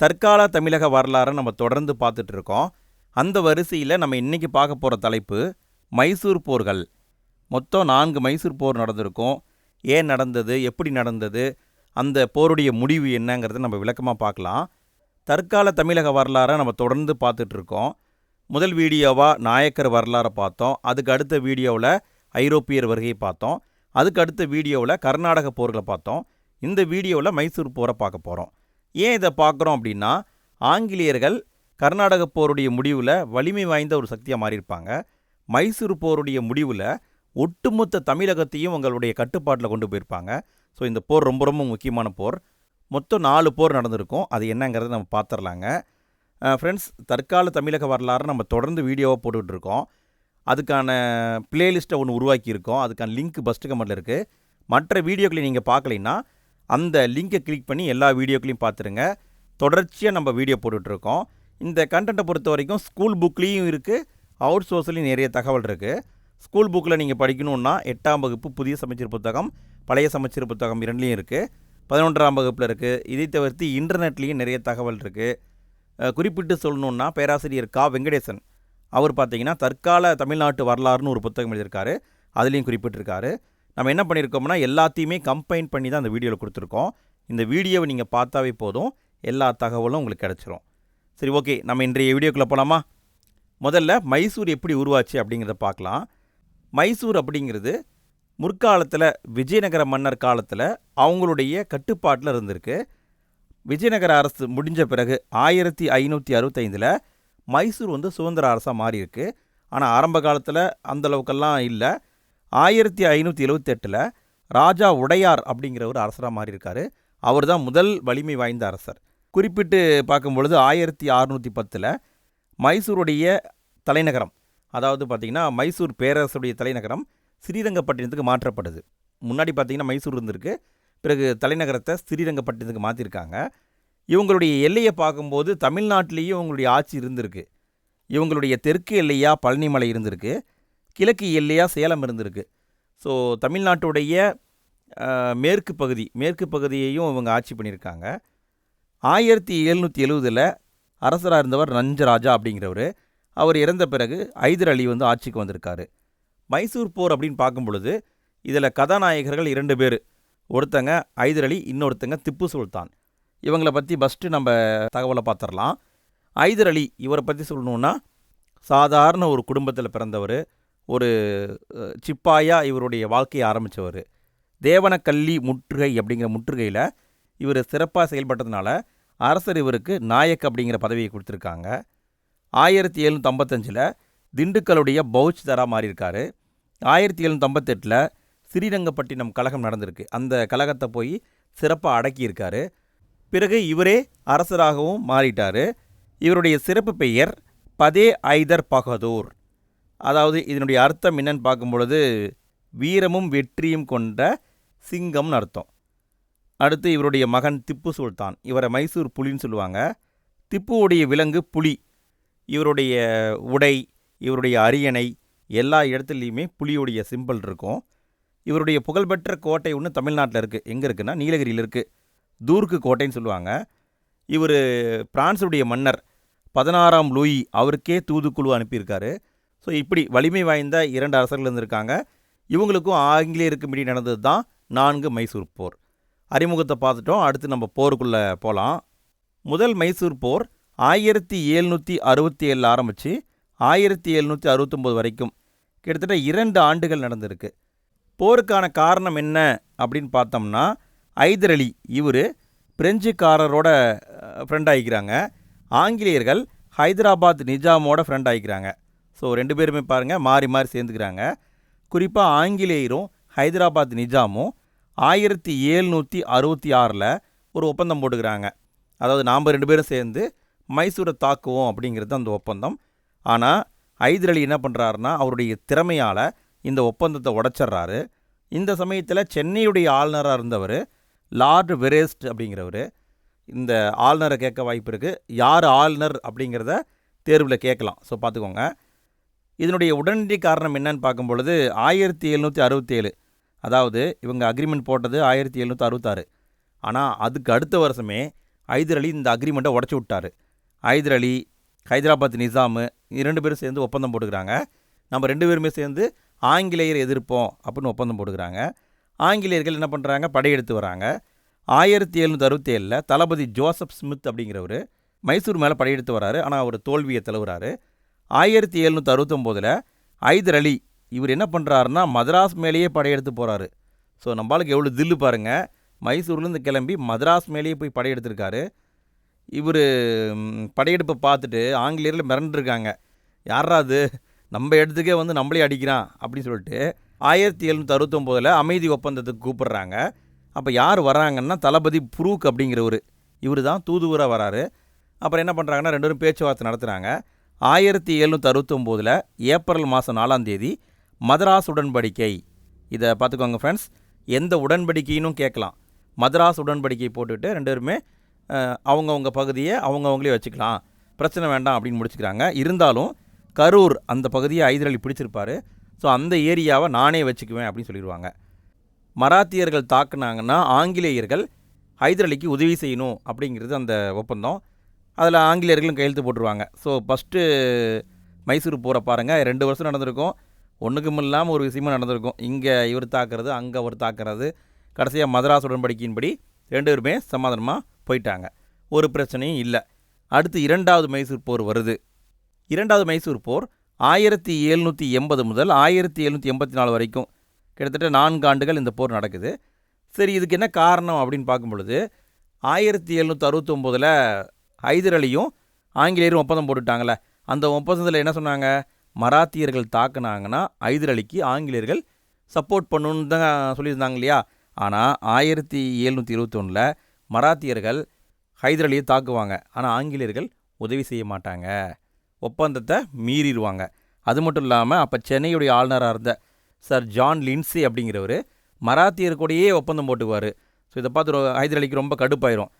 தற்கால தமிழக வரலாறை நம்ம தொடர்ந்து பார்த்துட்டு இருக்கோம் அந்த வரிசையில் நம்ம இன்றைக்கி பார்க்க போகிற தலைப்பு மைசூர் போர்கள். மொத்தம் நான்கு மைசூர் போர் நடந்திருக்கும். ஏன் நடந்தது? எப்படி நடந்தது? அந்த போருடைய முடிவு என்னங்கிறத நம்ம விளக்கமாக பார்க்கலாம். தற்கால தமிழக வரலாறை நம்ம தொடர்ந்து பார்த்துட்டு இருக்கோம் முதல் வீடியோவாக நாயக்கர் வரலாறை பார்த்தோம். அதுக்கு அடுத்த வீடியோவில் ஐரோப்பியர் வருகையை பார்த்தோம். அதுக்கு அடுத்த வீடியோவில் கர்நாடக போர்களை பார்த்தோம். இந்த வீடியோவில் மைசூர் போரை பார்க்க போகிறோம் ஏன் இதை பார்க்குறோம் அப்படின்னா ஆங்கிலேயர்கள் கர்நாடக போருடைய முடிவில் வலிமை வாய்ந்த ஒரு சக்தியாக மாறியிருப்பாங்க. மைசூர் போருடைய முடிவில் ஒட்டுமொத்த தமிழகத்தையும் உங்களுடைய கட்டுப்பாட்டில் கொண்டு போயிருப்பாங்க. ஸோ இந்த போர் ரொம்ப ரொம்ப முக்கியமான போர். மொத்தம் நாலு போர் நடந்திருக்கும். அது என்னங்கிறத நம்ம பார்த்துடலாங்க ஃப்ரெண்ட்ஸ் தற்கால தமிழக வரலாறு நம்ம தொடர்ந்து வீடியோவாக போட்டுட்ருக்கோம். அதுக்கான பிளேலிஸ்ட்டை ஒன்று உருவாக்கியிருக்கோம். அதுக்கான லிங்க் பஸ்ட் கமெண்டில் இருக்குது மற்ற வீடியோக்களை நீங்கள் பார்க்கலைன்னா அந்த லிங்கை கிளிக் பண்ணி எல்லா வீடியோக்களையும் பார்த்துருங்க. தொடர்ச்சியாக நம்ம வீடியோ போட்டுட்ருக்கோம். இந்த கண்டென்ட்டை பொறுத்த வரைக்கும் ஸ்கூல் புக்லேயும் இருக்குது அவுட் சோர்ஸ்லேயும் நிறைய தகவல் இருக்குது ஸ்கூல் புக்கில் நீங்கள் படிக்கணுன்னா எட்டாம் வகுப்பு புதிய சமைச்சர் புத்தகம் பழைய சமைச்சர் புத்தகம் இரண்டுலேயும் இருக்குது பதினொன்றாம் வகுப்பில் இருக்குது இதை தவிர்த்து இன்டர்நெட்லேயும் நிறைய தகவல் இருக்குது குறிப்பிட்டு சொல்லணுன்னா பேராசிரியர் கா. வெங்கடேசன். அவர் பார்த்தீங்கன்னா தற்கால தமிழ்நாட்டு வரலாறுன்னு ஒரு புத்தகம் எழுதியிருக்காரு. அதுலேயும் குறிப்பிட்டிருக்காரு. நம்ம என்ன பண்ணியிருக்கோம்னா எல்லாத்தையுமே கம்பைன் பண்ணி தான் அந்த வீடியோவில் கொடுத்துருக்கோம். இந்த வீடியோவை நீங்கள் பார்த்தாவே போதும். எல்லா தகவலும் உங்களுக்கு கிடச்சிரும். சரி ஓகே நம்ம இன்றைய வீடியோக்குள்ளே போகலாமா முதல்ல மைசூர் எப்படி உருவாச்சு அப்படிங்கிறத பார்க்கலாம். மைசூர் அப்படிங்கிறது முற்காலத்தில் விஜயநகர மன்னர் காலத்தில் அவங்களுடைய கட்டுப்பாட்டில் இருந்திருக்கு. விஜயநகர அரசு முடிஞ்ச பிறகு ஆயிரத்தி ஐநூற்றி அறுபத்தைந்தில் மைசூர் வந்து சுதந்திர அரசாக மாறியிருக்கு. ஆனால் ஆரம்ப காலத்தில் அந்தளவுக்கெல்லாம் இல்லை. ஆயிரத்தி ஐநூற்றி எழுவத்தெட்டில் ராஜா உடையார் அப்படிங்கிற ஒரு அரசராக மாறியிருக்காரு. அவர் தான் முதல் வலிமை வாய்ந்த அரசர். குறிப்பிட்டு பார்க்கும் பொழுது ஆயிரத்தி அறுநூற்றி பத்தில் மைசூருடைய தலைநகரம் அதாவது பார்த்திங்கன்னா மைசூர் பேரரசுடைய தலைநகரம் ஸ்ரீரங்கப்பட்டினத்துக்கு மாற்றப்படுது முன்னாடி பார்த்திங்கன்னா மைசூர் இருந்திருக்கு பிறகு தலைநகரத்தை ஸ்ரீரங்கப்பட்டினத்துக்கு மாற்றிருக்காங்க இவங்களுடைய எல்லையை பார்க்கும்போது தமிழ்நாட்டிலேயும் இவங்களுடைய ஆட்சி இருந்திருக்கு. இவங்களுடைய தெற்கு எல்லையாக பழனிமலை இருந்திருக்கு. கிழக்கு எல்லையாக சேலம் இருந்திருக்கு. ஸோ தமிழ்நாட்டுடைய மேற்கு பகுதி மேற்கு பகுதியையும் இவங்க ஆட்சி பண்ணியிருக்காங்க. ஆயிரத்தி எழுநூற்றி எழுவதில் அரசராக இருந்தவர் நஞ்சராஜா அப்படிங்கிறவர். அவர் இறந்த பிறகு ஐதர் அலி வந்து ஆட்சிக்கு வந்திருக்காரு. மைசூர் போர் அப்படின்னு பார்க்கும் பொழுது இதில் கதாநாயகர்கள் இரண்டு பேர். ஒருத்தங்க ஐதர் அலி இன்னொருத்தங்க திப்பு சுல்தான். இவங்களை பற்றி ஃபஸ்ட்டு நம்ம தகவலை பார்த்துடலாம் ஐதர் அலி இவரை பற்றி சொல்லணுன்னா சாதாரண ஒரு குடும்பத்தில் பிறந்தவர். ஒரு சிப்பாயாக இவருடைய வாழ்க்கையை ஆரம்பித்தவர் தேவனக்கல்லி முற்றுகை அப்படிங்கிற முற்றுகையில் இவர் சிறப்பாக செயல்பட்டதுனால அரசர் இவருக்கு நாயக் அப்படிங்கிற பதவியை கொடுத்துருக்காங்க. ஆயிரத்தி எழுநூற்றி ஐம்பத்தஞ்சில் திண்டுக்கலுடைய பௌச் தரா மாறியிருக்காரு. ஆயிரத்தி எழுநூற்றி ஐம்பத்தெட்டில் ஸ்ரீரங்கப்பட்டினம் கழகம் நடந்திருக்கு. அந்த கழகத்தை போய் சிறப்பாக அடக்கியிருக்காரு. பிறகு இவரே அரசராகவும் மாறிட்டார். இவருடைய சிறப்பு பெயர் பதே ஐதர் பகதூர். அதாவது இதனுடைய அர்த்தம் என்னன்னு பார்க்கும் பொழுது வீரமும் வெற்றியும் கொண்ட சிங்கம்னு அர்த்தம். அடுத்து இவருடைய மகன் திப்பு சுல்தான். இவரை மைசூர் புலின்னு சொல்லுவாங்க. திப்புவுடைய விலங்கு புலி. இவருடைய உடை இவருடைய அரியணை எல்லா இடத்துலையுமே புலியுடைய சிம்பிள் இருக்கும். இவருடைய புகழ்பெற்ற கோட்டை ஒன்று தமிழ்நாட்டில் இருக்குது எங்கே இருக்குன்னா நீலகிரியில் இருக்குது தூர்க்கு கோட்டைன்னு சொல்லுவாங்க. இவர் பிரான்ஸுடைய மன்னர் பதினாறாம் லூயி அவருக்கே தூதுக்குழு அனுப்பியிருக்காரு. ஸோ இப்படி வலிமை வாய்ந்த இரண்டு அரசர்கள் இருந்திருக்காங்க. இவங்களுக்கும் ஆங்கிலேயருக்கு மீடி நடந்தது தான் நான்கு மைசூர் போர். அறிமுகத்தை பார்த்துட்டோம். அடுத்து நம்ம போருக்குள்ளே போகலாம் முதல் மைசூர் போர் ஆயிரத்தி எழுநூற்றி அறுபத்தி ஏழில் ஆரம்பித்து ஆயிரத்தி எழுநூற்றி அறுபத்தொம்போது வரைக்கும் கிட்டத்தட்ட இரண்டு ஆண்டுகள் நடந்திருக்கு. போருக்கான காரணம் என்ன அப்படின்னு பார்த்தோம்னா ஐதர் அலி இவர் பிரெஞ்சுக்காரரோட ஃப்ரெண்ட் ஆகிக்கிறாங்க ஆங்கிலேயர்கள் ஹைதராபாத் நிஜாமோட ஃப்ரெண்ட் ஆகிக்கிறாங்க ஸோ ரெண்டு பேருமே பாருங்கள் மாறி மாறி சேர்ந்துக்கிறாங்க. குறிப்பாக ஆங்கிலேயரும் ஹைதராபாத் நிஜாமும் ஆயிரத்தி ஏழ்நூற்றி அறுபத்தி ஆறில் ஒரு ஒப்பந்தம் போட்டுக்கிறாங்க. அதாவது நாம் ரெண்டு பேரும் சேர்ந்து மைசூரை தாக்குவோம் அப்படிங்கிறது அந்த ஒப்பந்தம். ஆனால் ஐதர் அலி என்ன பண்ணுறாருன்னா அவருடைய திறமையால் இந்த ஒப்பந்தத்தை உடச்சிட்றாரு. இந்த சமயத்தில் சென்னையுடைய ஆளுநராக இருந்தவர் லார்டு வெரேஸ்ட் அப்படிங்கிறவர். இந்த ஆளுநரை கேட்க வாய்ப்பு இருக்குது யார் ஆளுநர் அப்படிங்கிறத தேர்வில் கேட்கலாம். ஸோ பார்த்துக்கோங்க. இதனுடைய உடனடி காரணம் என்னன்னு பார்க்கும் பொழுது ஆயிரத்தி எழுநூற்றி அறுபத்தேழு. அதாவது இவங்க அக்ரிமெண்ட் போட்டது ஆயிரத்தி எழுநூற்றி அறுபத்தாறு. ஆனால் அதுக்கு அடுத்த வருஷமே ஹைதர் அலி இந்த அக்ரிமெண்ட்டை உடச்சி விட்டார். ஹைதர் அலி ஹைதராபாத் நிசாமு இரண்டு பேரும் சேர்ந்து ஒப்பந்தம் போட்டுக்கிறாங்க. நம்ம ரெண்டு பேருமே சேர்ந்து ஆங்கிலேயர் எதிர்ப்போம் அப்படின்னு ஒப்பந்தம் போட்டுக்கிறாங்க. ஆங்கிலேயர்கள் என்ன பண்ணுறாங்க படையெடுத்து வராங்க. ஆயிரத்தி எழுநூற்றி அறுபத்தேழில் தளபதி ஜோசப் ஸ்மித் அப்படிங்கிறவர் மைசூர் மேலே படையெடுத்து வராரு. ஆனால் அவர் தோல்வியை தழுவுறாரு. ஆயிரத்தி எழுநூற்றி அறுபத்தொம்போதில் ஐதர் அலி இவர் என்ன பண்ணுறாருன்னா மதராஸ் மேலேயே படையெடுத்து போகிறாரு ஸோ நம்மளுக்கு எவ்வளோ தில்லு பாருங்கள் மைசூர்லேருந்து கிளம்பி மதராஸ் மேலேயே போய் படையெடுத்திருக்காரு. இவர் படையெடுப்பை பார்த்துட்டு ஆங்கிலேயரில் மிரண்டுருக்காங்க. யாரா அது? நம்ம இடத்துக்கே வந்து நம்மளே அடிக்கிறான் அப்படின்னு சொல்லிட்டு ஆயிரத்தி எழுநூற்றி அறுபத்தொம்போதில் அமைதி ஒப்பந்தத்துக்கு கூப்பிட்றாங்க. அப்போ யார் வராங்கன்னா தளபதி புரூக் அப்படிங்கிறவர். இவர் தான் தூதுவராக வராரு. அப்புறம் என்ன பண்ணுறாங்கன்னா ரெண்டு பேரும் பேச்சுவார்த்தை நடத்துகிறாங்க ஆயிரத்தி எழுநூற்றி அறுபத்தொம்போதில் ஏப்ரல் மாதம் நாலாம் தேதி மதராஸ் உடன்படிக்கை. இதை பார்த்துக்கோங்க ஃப்ரெண்ட்ஸ் எந்த உடன்படிக்கைன்னு கேட்கலாம். மதராஸ் உடன்படிக்கை போட்டுட்டு ரெண்டு பேருமே அவங்கவுங்க பகுதியை அவங்கவங்களே வச்சுக்கலாம். பிரச்சனை வேண்டாம் அப்படின்னு முடிச்சுக்கிறாங்க. இருந்தாலும் கரூர் அந்த பகுதியை ஹைதர் அலி ஸோ அந்த ஏரியாவை நானே வச்சுக்குவேன் அப்படின்னு சொல்லிடுவாங்க. மராத்தியர்கள் தாக்குனாங்கன்னா ஆங்கிலேயர்கள் ஹைதர் அலிக்கு உதவி செய்யணும் அப்படிங்கிறது அந்த ஒப்பந்தம். அதில் ஆங்கிலேயர்களும் கையெழுத்து போட்டுருவாங்க. ஸோ ஃபஸ்ட்டு மைசூர் போகிற பாருங்கள் ரெண்டு வருஷம் நடந்திருக்கும். ஒன்றுக்கும் இல்லாமல் ஒரு விஷயமும் நடந்திருக்கும். இங்கே இவர் தாக்குறது அங்கே அவர் தாக்குறது. கடைசியாக மதராஸ் உடன்படிக்கையின்படி ரெண்டு பேருமே சமாதானமாக போயிட்டாங்க. ஒரு பிரச்சனையும் இல்லை. அடுத்து இரண்டாவது மைசூர் போர் வருது. இரண்டாவது மைசூர் போர் ஆயிரத்தி எழுநூற்றி எண்பது முதல் ஆயிரத்தி எழுநூற்றி எண்பத்தி நாலு வரைக்கும். கிட்டத்தட்ட நான்கு ஆண்டுகள் இந்த போர் நடக்குது. சரி இதுக்கு என்ன காரணம் அப்படின்னு பார்க்கும் பொழுது ஆயிரத்தி எழுநூற்றி அறுபத்தொம்போதில் ஹைதர் அலியும் ஆங்கிலேயரும் ஒப்பந்தம் போட்டுட்டாங்களே அந்த ஒப்பந்தத்தில் என்ன சொன்னாங்க? மராத்தியர்கள் தாக்குனாங்கன்னா ஹைதர் அலிக்கு ஆங்கிலேயர்கள் சப்போர்ட் பண்ணணுன்னு தான் சொல்லியிருந்தாங்க இல்லையா? ஆனால் ஆயிரத்தி எழுநூற்றி இருபத்தொன்னில் மராத்தியர்கள் ஹைதர் அலியை தாக்குவாங்க. ஆனால் ஆங்கிலேயர்கள் உதவி செய்ய மாட்டாங்க. ஒப்பந்தத்தை மீறிடுவாங்க. அது மட்டும் இல்லாமல் அப்போ சென்னையுடைய ஆளுநராக இருந்த சார் ஜான் லின்சி அப்படிங்கிறவர் மராத்தியர் கூடயே ஒப்பந்தம் போட்டுக்குவார். ஸோ இதை பார்த்து ஹைதர் அலிக்கு ரொம்ப கடுப்பாயிரும்.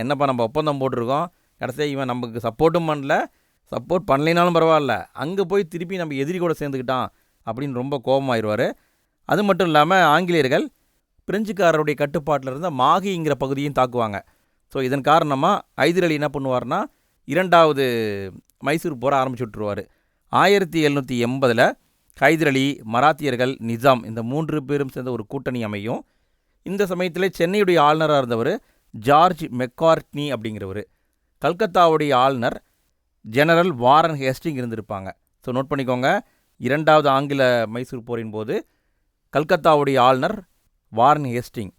என்னப்பா நம்ம ஒப்பந்தம் போட்டிருக்கோம்? கடைசியாக இவன் நமக்கு சப்போர்ட்டும் பண்ணல சப்போர்ட் பண்ணலைனாலும் பரவாயில்ல. அங்கே போய் திருப்பி நம்ம எதிரி கூட சேர்ந்துக்கிட்டான் அப்படின்னு ரொம்ப கோபமாயிடுவார் அது மட்டும் இல்லாமல் ஆங்கிலேயர்கள் பிரெஞ்சுக்காரருடைய கட்டுப்பாட்டில் இருந்த மாகிங்கிற பகுதியும் தாக்குவாங்க. ஸோ இதன் காரணமாக ஹைதர் அலி என்ன பண்ணுவார்னா இரண்டாவது மைசூர் போர ஆரம்பிச்சு விட்ருவார் ஆயிரத்தி எழுநூற்றி எண்பதில் ஹைதர் அலி மராத்தியர்கள் நிஜாம் இந்த மூன்று பேரும் சேர்ந்த ஒரு கூட்டணி அமையும். இந்த சமயத்தில் சென்னையுடைய ஆளுநராக இருந்தவர் ஜார்ஜ் மெக்கார்ட்னி அப்படிங்கிறவர். கல்கத்தாவுடைய ஆளுநர் ஜெனரல் வாரன் ஹேஸ்டிங் இருந்திருப்பாங்க. ஸோ நோட் பண்ணிக்கோங்க. இரண்டாவது ஆங்கில மைசூர் போரின் போது கல்கத்தாவுடைய ஆளுநர் வாரன் ஹேஸ்டிங்.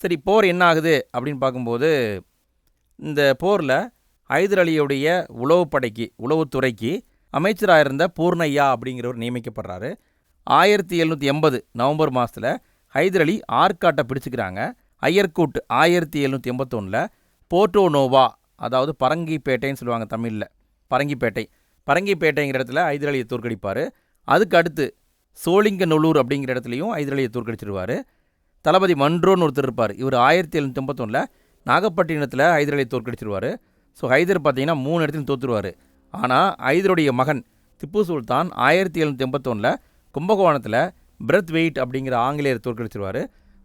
சரி போர் என்ன ஆகுது அப்படின்னு பார்க்கும்போது இந்த போரில் ஹைதர் அலியுடைய உளவுப்படைக்கு உளவுத்துறைக்கு அமைச்சராக இருந்த பூர்ணையா அப்படிங்கிறவர் நியமிக்கப்படுறாரு. ஆயிரத்தி எழுநூற்றி எண்பது நவம்பர் மாதத்தில் ஹைதர் அலி ஆர்காட்டை பிடிச்சிக்கிறாங்க. ஐயர்கூட் ஆயிரத்தி எழுநூற்றி எண்பத்தொன்னில் போர்டோனோவா அதாவது பரங்கிப்பேட்டைன்னு சொல்லுவாங்க தமிழில். பரங்கிப்பேட்டை. பரங்கிப்பேட்டைங்கிற இடத்துல ஹைதர் தோற்கடிப்பார். அதுக்கு அடுத்து சோளிங்கநல்லூர் அப்படிங்கிற இடத்துலையும் ஹைதர் தோற்கடிச்சிருவார். தளபதி மன்றோன்னு ஒருத்தர் இருப்பார். இவர் ஆயிரத்தி எழுநூற்றி எண்பத்தொன்னில் நாகப்பட்டினத்தில் ஹைதர் தோற்கடிச்சிருவார். ஸோ ஹைதர் பார்த்தீங்கன்னா மூணு இடத்துலையும் தோற்றுருவார் ஆனால் ஹைதருடைய மகன் திப்பு சுல்தான் ஆயிரத்தி எழுநூற்றி எண்பத்தொன்னில் கும்பகோணத்தில் பிரத் வெயிட் அப்படிங்கிற ஆங்கிலேயர் தோற்கடிச்சிருவார்.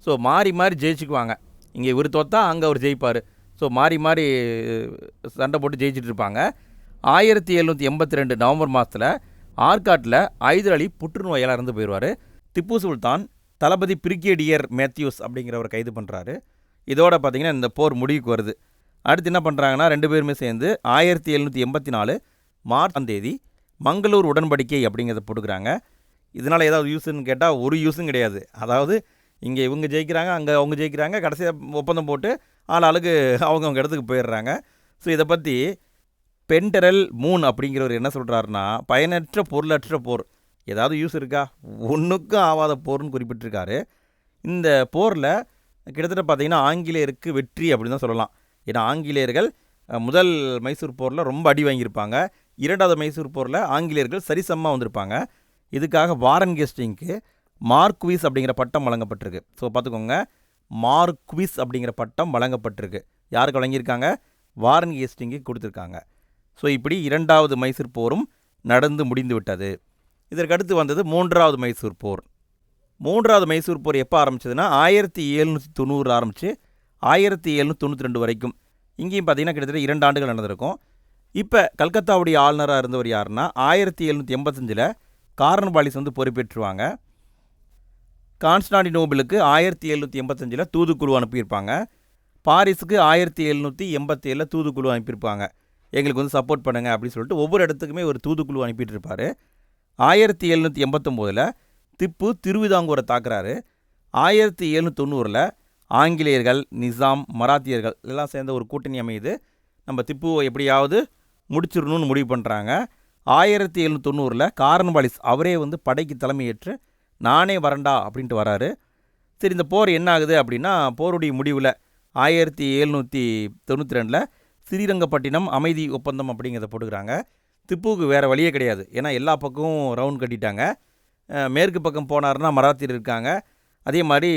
ஸோ மாறி மாறி ஜெயிச்சுக்குவாங்க. இங்கே இவர் தோத்தா அங்கே அவர் ஜெயிப்பார். ஸோ மாறி மாறி சண்டை போட்டு ஜெயிச்சிட்டு இருப்பாங்க. ஆயிரத்தி எழுநூற்றி எண்பத்தி ரெண்டு நவம்பர் மாதத்தில் ஆற்காட்டில் ஹைதர் அலி புற்றுநோயால் இறந்து போயிடுவார் திப்பு சுல்தான் தளபதி பிரிகேடியர் மேத்யூஸ் அப்படிங்கிறவர் கைது பண்ணுறாரு இதோட பார்த்தீங்கன்னா இந்த போர் முடிவுக்கு வருது. அடுத்து என்ன பண்ணுறாங்கன்னா ரெண்டு பேருமே சேர்ந்து ஆயிரத்தி எழுநூற்றி எண்பத்தி நாலு மார்ச் தேதி மங்களூர் உடன்படிக்கை அப்படிங்கிறத போட்டுக்கிறாங்க. இதனால் ஏதாவது யூஸ்ன்னு கேட்டால் ஒரு யூஸும் கிடையாது. அதாவது இங்கே இவங்க ஜெயிக்கிறாங்க அங்கே அவங்க ஜெயிக்கிறாங்க கடைசியாக ஒப்பந்தம் போட்டு ஆள் அவங்கவுங்க இடத்துக்கு போயிடுறாங்க. ஸோ இதை பற்றி பென்டரல் மூன் அப்படிங்கிறவர் என்ன சொல்கிறாருன்னா பயனற்ற பொருளற்ற போர். ஏதாவது யூஸ் இருக்கா? ஒன்றுக்கும் ஆகாத போர்னு குறிப்பிட்டிருக்காரு. இந்த போரில் கிட்டத்தட்ட பார்த்திங்கன்னா ஆங்கிலேயருக்கு வெற்றி அப்படின்னு தான் சொல்லலாம். ஏன்னா ஆங்கிலேயர்கள் முதல் மைசூர் போரில் ரொம்ப அடி வாங்கியிருப்பாங்க. இரண்டாவது மைசூர் போரில் ஆங்கிலேயர்கள் சரிசமமாக வந்திருப்பாங்க. இதுக்காக வாரன் கெஸ்டிங்க்கு மார்க்விஸ் அப்படிங்கிற பட்டம் வழங்கப்பட்டிருக்கு. ஸோ பார்த்துக்கோங்க. மார்க்விஸ் அப்படிங்கிற பட்டம் வழங்கப்பட்டிருக்கு. யாருக்கு வழங்கியிருக்காங்க? வாரன் கெஸ்டிங்க்கு கொடுத்துருக்காங்க. ஸோ இப்படி இரண்டாவது மைசூர் போரும் நடந்து முடிந்து விட்டது. இதற்கு அடுத்து வந்தது மூன்றாவது மைசூர் போர். மூன்றாவது மைசூர் போர் எப்போ ஆரம்பிச்சதுன்னா ஆயிரத்தி எழுநூற்றி தொண்ணூறு ஆரம்பித்து ஆயிரத்தி எழுநூற்றி தொண்ணூற்றி ரெண்டு வரைக்கும். இங்கேயும் பார்த்தீங்கன்னா கிட்டத்தட்ட இரண்டு ஆண்டுகள் நடந்திருக்கும். இப்போ கல்கத்தாவுடைய ஆளுநராக இருந்தவர் யாருன்னா ஆயிரத்தி எழுநூற்றி எண்பத்தஞ்சில் கார்னபாலிஸ் வந்து பொறுப்பேற்றுவாங்க. கான்ஸ்டாண்டினோபிளுக்கு ஆயிரத்தி எழுநூற்றி எண்பத்தஞ்சில் தூதுக்குழு அனுப்பியிருப்பாங்க. பாரிஸுக்கு ஆயிரத்தி எழுநூற்றி எண்பத்தேழில் தூதுக்குழு அனுப்பியிருப்பாங்க. எங்களுக்கு வந்து சப்போர்ட் பண்ணுங்கள் அப்படின்னு சொல்லிட்டு ஒவ்வொரு இடத்துக்குமே ஒரு தூதுக்குழு அனுப்பிட்டு இருப்பார் ஆயிரத்தி எழுநூற்றி எண்பத்தொம்போதில் திப்பு திருவிதாங்கூரை தாக்குறாரு. ஆயிரத்தி எழுநூற்றி தொண்ணூறில் ஆங்கிலேயர்கள் நிசாம் மராத்தியர்கள் எல்லாம் சேர்ந்த ஒரு கூட்டணி அமையுது. நம்ம திப்புவை எப்படியாவது முடிச்சிடணும்னு முடிவு பண்ணுறாங்க ஆயிரத்தி எழுநூற்றி தொண்ணூறில் காரன்பாலிஸ் அவரே வந்து படைக்கு தலைமையேற்று நானே வரண்டா அப்படின்ட்டு வராரு. சரி இந்த போர் என்ன ஆகுது அப்படின்னா போருடைய முடிவில் ஆயிரத்தி எழுநூற்றி தொண்ணூற்றி ரெண்டில் ஸ்ரீரங்கப்பட்டினம் அமைதி ஒப்பந்தம் அப்படிங்கிறத போட்டுக்கிறாங்க. திப்புவுக்கு வேறு வழியே கிடையாது. ஏன்னா எல்லா பக்கமும் ரவுண்ட் கட்டிட்டாங்க. மேற்கு பக்கம் போனார்னா மராத்தியர் இருக்காங்க. அதே மாதிரி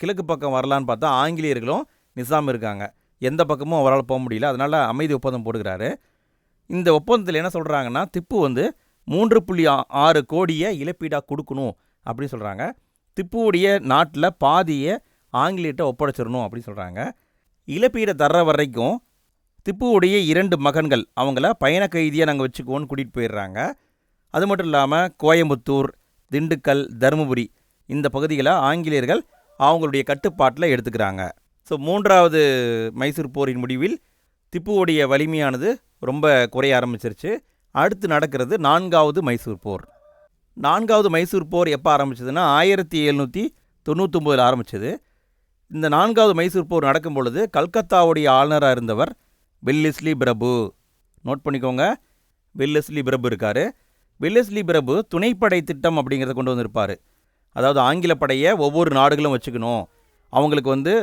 கிழக்கு பக்கம் வரலான்னு பார்த்தா ஆங்கிலேயர்களும் நிசாம் இருக்காங்க. எந்த பக்கமும் அவரால் போக முடியல. அதனால் அமைதி ஒப்பந்தம் போடுகிறாரு இந்த ஒப்பந்தத்தில் என்ன சொல்கிறாங்கன்னா திப்பு வந்து மூன்று புள்ளி ஆறு கோடியை இழப்பீடாக கொடுக்கணும். அப்படின்னு சொல்கிறாங்க திப்புவுடைய நாட்டில் பாதியை ஆங்கிலேயர்கிட்ட ஒப்படைச்சிடணும் அப்படின்னு சொல்கிறாங்க இழப்பீடை தர்ற வரைக்கும் திப்புவுடைய இரண்டு மகன்கள் அவங்கள பயண கைதியாக நாங்கள் வச்சுக்குவோன்னு கூட்டிகிட்டு போயிடுறாங்க. அது மட்டும் இல்லாமல் கோயம்புத்தூர் திண்டுக்கல் தருமபுரி இந்த பகுதிகளை ஆங்கிலேயர்கள் அவங்களுடைய கட்டுப்பாட்டில் எடுத்துக்கிறாங்க. ஸோ மூன்றாவது மைசூர் போரின் முடிவில் திப்புவுடைய வலிமையானது ரொம்ப குறைய ஆரம்பிச்சிருச்சு. அடுத்து நடக்கிறது நான்காவது மைசூர் போர். நான்காவது மைசூர் போர் எப்போ ஆரம்பிச்சதுன்னா ஆயிரத்தி எழுநூற்றி தொண்ணூத்தொம்போதில் ஆரம்பிச்சது. இந்த நான்காவது மைசூர் போர் நடக்கும் பொழுது கல்கத்தாவுடைய ஆளுநராக இருந்தவர் வில்லிஸ்லி பிரபு. நோட் பண்ணிக்கோங்க. வெல்லிஸ்லி பிரபு இருக்கார். வெல்லிஸ்லி பிரபு துணைப்படை திட்டம் அப்படிங்கிறத கொண்டு வந்திருப்பார். அதாவது ஆங்கில படையை ஒவ்வொரு நாடுகளும் வச்சுக்கணும். அவங்களுக்கு வந்து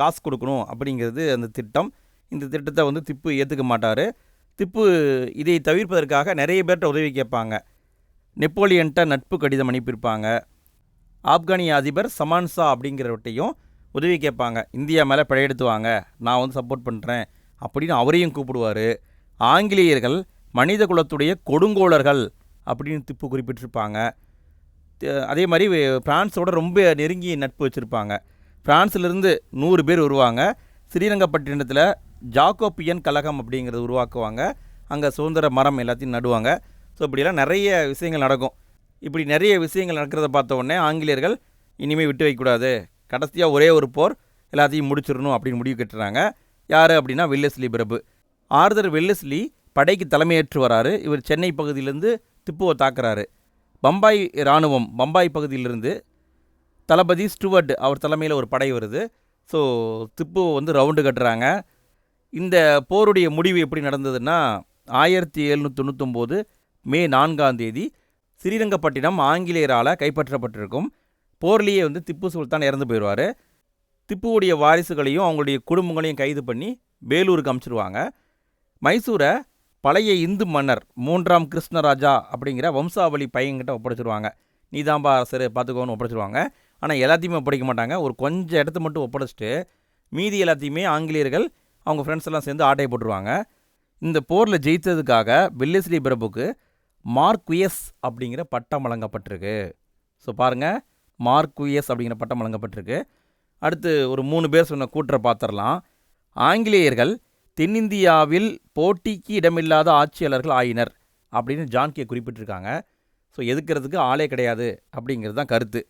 காசு கொடுக்கணும் அப்படிங்கிறது அந்த திட்டம். இந்த திட்டத்தை வந்து திப்பு ஏற்றுக்க மாட்டார். திப்பு இதை தவிர்ப்பதற்காக நிறைய பேர்கிட்ட உதவி கேட்பாங்க. நெப்போலியன்ட்ட நட்பு கடிதம் அனுப்பியிருப்பாங்க. ஆப்கானிய அதிபர் சமான்சா அப்படிங்கிறவட்டையும் உதவி கேட்பாங்க. இந்தியா மேலே படையெடுத்துவாங்க நான் வந்து சப்போர்ட் பண்ணுறேன் அப்படின்னு அவரையும் கூப்பிடுவார். ஆங்கிலேயர்கள் மனித குலத்துடைய கொடுங்கோலர்கள் அப்படின்னு திப்பு குறிப்பிட்டிருப்பாங்க. அதே மாதிரி பிரான்ஸோட ரொம்ப நெருங்கிய நட்பு வச்சுருப்பாங்க. பிரான்ஸ்லேருந்து நூறு பேர் வருவாங்க. ஸ்ரீரங்கப்பட்டினத்தில் ஜாக்கோப்பியன் கழகம் அப்படிங்கிறது உருவாக்குவாங்க. அங்கே சுதந்திர மரம் எல்லாத்தையும் நடுவாங்க. ஸோ இப்படிலாம் நிறைய விஷயங்கள் நடக்கும். இப்படி நிறைய விஷயங்கள் நடக்கிறத பார்த்த உடனே ஆங்கிலேயர்கள் இனிமேல் விட்டு வைக்கக்கூடாது கடைசியாக ஒரே ஒரு போர் எல்லாத்தையும் முடிச்சிடணும் அப்படின்னு முடிவு கட்டுறாங்க. யார் அப்படின்னா வெல்லஸ்லி பிரபு. ஆர்தர் வெல்லஸ்லி படைக்கு தலைமையேற்று வராரு. இவர் சென்னை பகுதியிலேருந்து திப்புவை தாக்குறாரு. பம்பாய் இராணுவம் பம்பாய் பகுதியிலிருந்து தளபதி ஸ்டுவர்ட் அவர் தலைமையில் ஒரு படை வருது. ஸோ திப்புவை வந்து ரவுண்டு கட்டுறாங்க. இந்த போருடைய முடிவு எப்படி நடந்ததுன்னா ஆயிரத்தி எழுநூற்றி தொண்ணூத்தொம்போது மே நான்காம் தேதி ஸ்ரீரங்கப்பட்டினம் ஆங்கிலேயரால் கைப்பற்றப்பட்டிருக்கும். போர்லேயே வந்து திப்பு சுல்தான் இறந்து போயிடுவார். திப்புவுடைய வாரிசுகளையும் அவங்களுடைய குடும்பங்களையும் கைது பண்ணி வேலூருக்கு அமுச்சிடுவாங்க மைசூரை பழைய இந்து மன்னர் மூன்றாம் கிருஷ்ணராஜா அப்படிங்கிற வம்சாவளி பையன்கிட்ட ஒப்படைச்சிருவாங்க. நீதாம்பா அரசர் பார்த்துக்கோன்னு ஒப்படைச்சிருவாங்க. ஆனால் எல்லாத்தையுமே ஒப்படைக்க மாட்டாங்க. ஒரு கொஞ்சம் இடத்த மட்டும் ஒப்படைச்சிட்டு மீதி எல்லாத்தையுமே ஆங்கிலேயர்கள் அவங்க ஃப்ரெண்ட்ஸ் எல்லாம் சேர்ந்து ஆட்டையை போட்டுருவாங்க. இந்த போரில் ஜெயித்ததுக்காக வெல்லிஸ்ரீ பிரபுக்கு மார்க்குயஸ் அப்படிங்கிற பட்டம் வழங்கப்பட்டிருக்கு. ஸோ பாருங்கள் மார்க்குயஸ் அப்படிங்கிற பட்டம் வழங்கப்பட்டிருக்கு. அடுத்து ஒரு மூணு பேர் சொன்ன கூற்றை பார்த்துடலாம். ஆங்கிலேயர்கள் தென்னிந்தியாவில் போட்டிக்கு இடமில்லாத ஆட்சியாளர்கள் ஆயினர் அப்படின்னு ஜான்கே குறிப்பிட்டிருக்காங்க. ஸோ எதுக்கிறதுக்கு ஆளே கிடையாது அப்படிங்கிறது தான் கருத்து.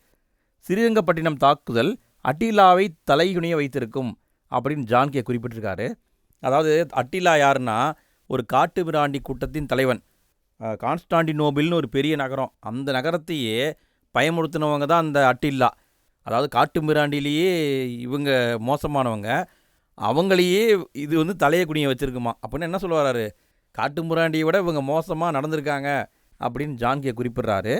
ஸ்ரீரங்கப்பட்டினம் தாக்குதல் அட்டிலாவை தலைகுனிய வைத்திருக்கும் அப்படின்னு ஜான்கே குறிப்பிட்டிருக்காரு. அதாவது அட்டிலா யாருன்னா ஒரு காட்டு பிராண்டி கூட்டத்தின் தலைவன். கான்ஸ்டாண்டினோபிள்னு ஒரு பெரிய நகரம். அந்த நகரத்தையே பயமுறுத்தினவங்க தான் அந்த அட்டில்லா. அதாவது காட்டு மிராண்டிலேயே இவங்க மோசமானவங்க. அவங்களையே இது வந்து தலையை குனிய வச்சுருக்குமா. அப்படின்னு என்ன சொல்ல வர்றாரு காட்டு மிராண்டியை விட இவங்க மோசமாக நடந்திருக்காங்க அப்படின்னு ஜான்கியை குறிப்பிடுறாரு.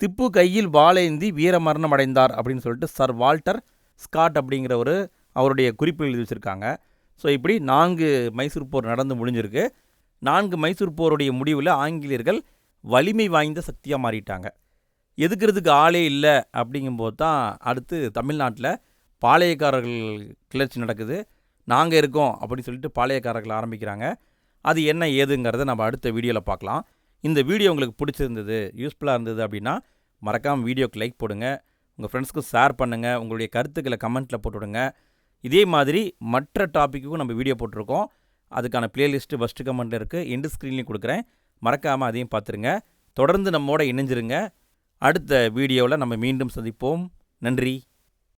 திப்பு கையில் வாளேந்தி வீரமரணம் அடைந்தார் அப்படின்னு சொல்லிட்டு சர் வால்டர் ஸ்காட் அப்படிங்கிற ஒரு அவருடைய குறிப்பு எழுதி வச்சுருக்காங்க. ஸோ இப்படி நான்கு மைசூர் போர் நடந்து முடிஞ்சிருக்கு. நான்கு மைசூர் போருடைய முடிவில் ஆங்கிலேயர்கள் வலிமை வாய்ந்த சக்தியாக மாறிட்டாங்க. எதுக்கிறதுக்கு ஆளே இல்லை அப்படிங்கும்போது தான் அடுத்து தமிழ்நாட்டில் பாளையக்காரர்கள் கிளர்ச்சி நடக்குது. நாங்கள் இருக்கோம் அப்படின்னு சொல்லிட்டு பாளையக்காரர்கள் ஆரம்பிக்கிறாங்க. அது என்ன ஏதுங்கிறத நம்ம அடுத்த வீடியோவில் பார்க்கலாம். இந்த வீடியோ உங்களுக்கு பிடிச்சிருந்தது யூஸ்ஃபுல்லாக இருந்தது அப்படின்னா மறக்காமல் வீடியோக்கு லைக் போடுங்க. உங்கள் ஃப்ரெண்ட்ஸ்க்கும் ஷேர் பண்ணுங்கள் உங்களுடைய கருத்துக்களை கமெண்ட்டில் போட்டுவிடுங்க. இதே மாதிரி மற்ற டாப்பிக்குக்கும் நம்ம வீடியோ போட்டிருக்கோம். அதுக்கான பிளேலிஸ்ட்டு ஃபஸ்ட்டு கமெண்ட்டில் இருக்குது எண்டு ஸ்க்ரீன்லையும் கொடுக்குறேன். மறக்காமல் அதையும் பார்த்துருங்க. தொடர்ந்து நம்மோட இணைஞ்சிருங்க. அடுத்த வீடியோவில் நம்ம மீண்டும் சந்திப்போம். நன்றி.